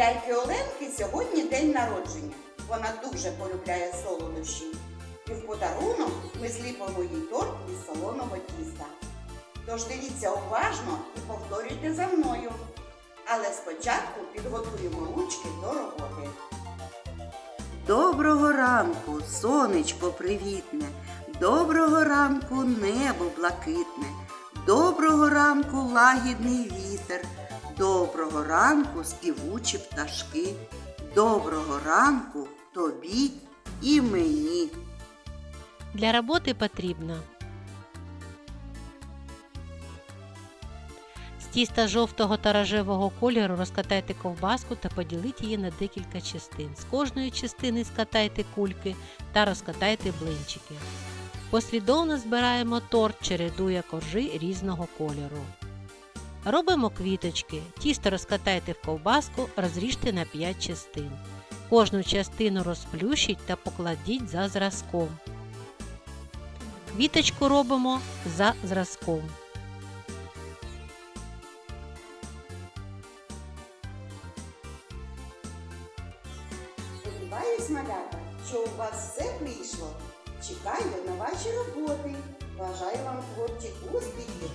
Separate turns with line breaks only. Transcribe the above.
ляльки Оленки сьогодні день народження. Вона дуже полюбляє солодощі. І в подарунок ми зліпимо їй торт із солоного тіста. Тож дивіться уважно і повторюйте за мною. Але спочатку підготуємо ручки до роботи. Доброго ранку, сонечко привітне, доброго ранку небо блакитне, доброго ранку лагідний вітер, доброго ранку співучі пташки, доброго ранку тобі і мені.
Для роботи потрібно з тіста жовтого та рожевого кольору розкатайте ковбаску та поділіть її на декілька частин. З кожної частини скатайте кульки та розкатайте блинчики. Послідовно збираємо торт, чередує коржі різного кольору. Робимо квіточки. Тісто розкатайте в ковбаску, розріжте на 5 частин. Кожну частину розплющіть та покладіть за зразком. Квіточку робимо за зразком.
Сподіваюсь, малята, що у вас все вийшло. Чекаю на ваші роботи. Бажаю вам творчих успіхів.